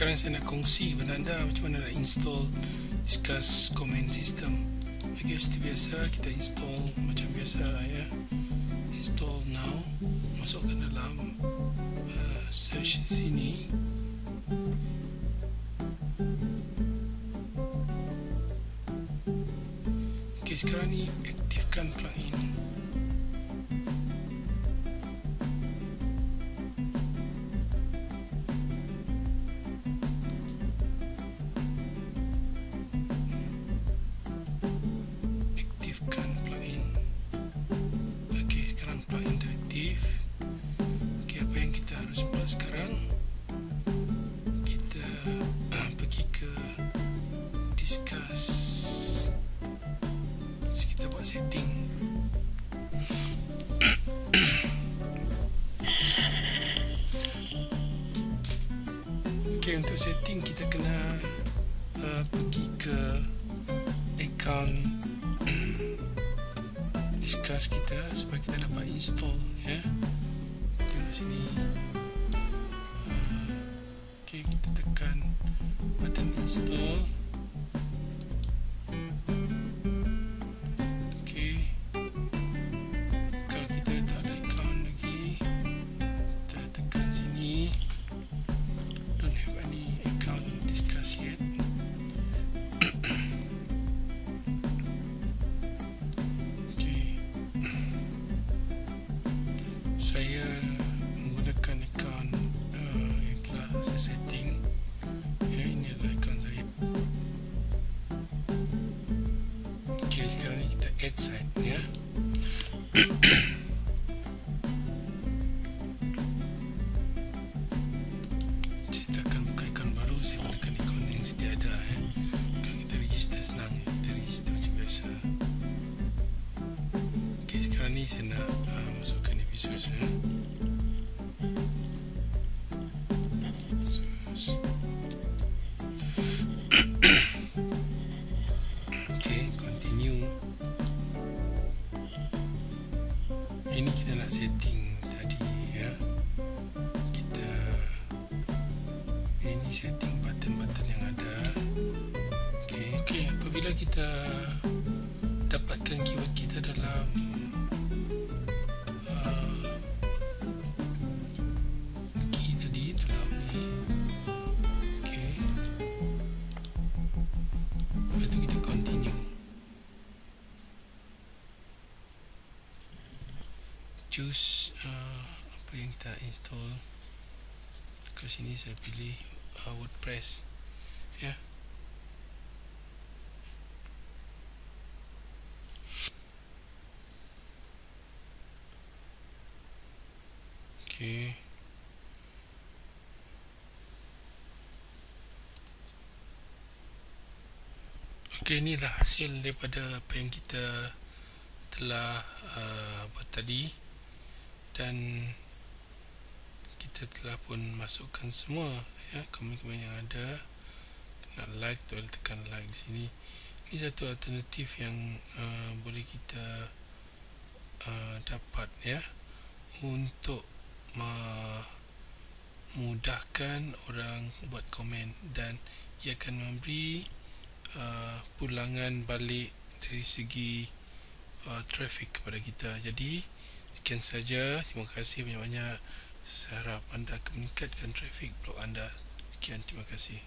sekarang saya nak kongsi kepada anda macam mana nak install discuss command system. Ok seperti biasa kita install macam biasa ya. Install now masukkan dalam uh, search sini. Ok sekarang ni aktifkan plugin Okay, untuk setting kita kena uh, pergi ke account discuss kita supaya kita dapat install ya. Tengok sini. Uh, okay, kita tekan button install. Saya menggunakan akaun uh, yang telah saya setting. Ya, ini adalah akaun saya. Ok sekarang ni kita add site ya apabila kita dapatkan keyword kita dalam choose uh, apa yang kita install ke sini saya pilih uh, WordPress ya yeah. Okay. Okay, inilah hasil daripada apa yang kita telah uh, buat tadi dan kita telah pun masukkan semua ya komen-komen yang ada. Nak like tu tekan like di sini. Ini satu alternatif yang uh, boleh kita uh, dapat ya untuk memudahkan orang buat komen dan ia akan memberi uh, pulangan balik dari segi uh, traffic kepada kita. Jadi sekian saja. Terima kasih banyak-banyak. Saya harap anda akan meningkatkan traffic blog anda. Sekian. Terima kasih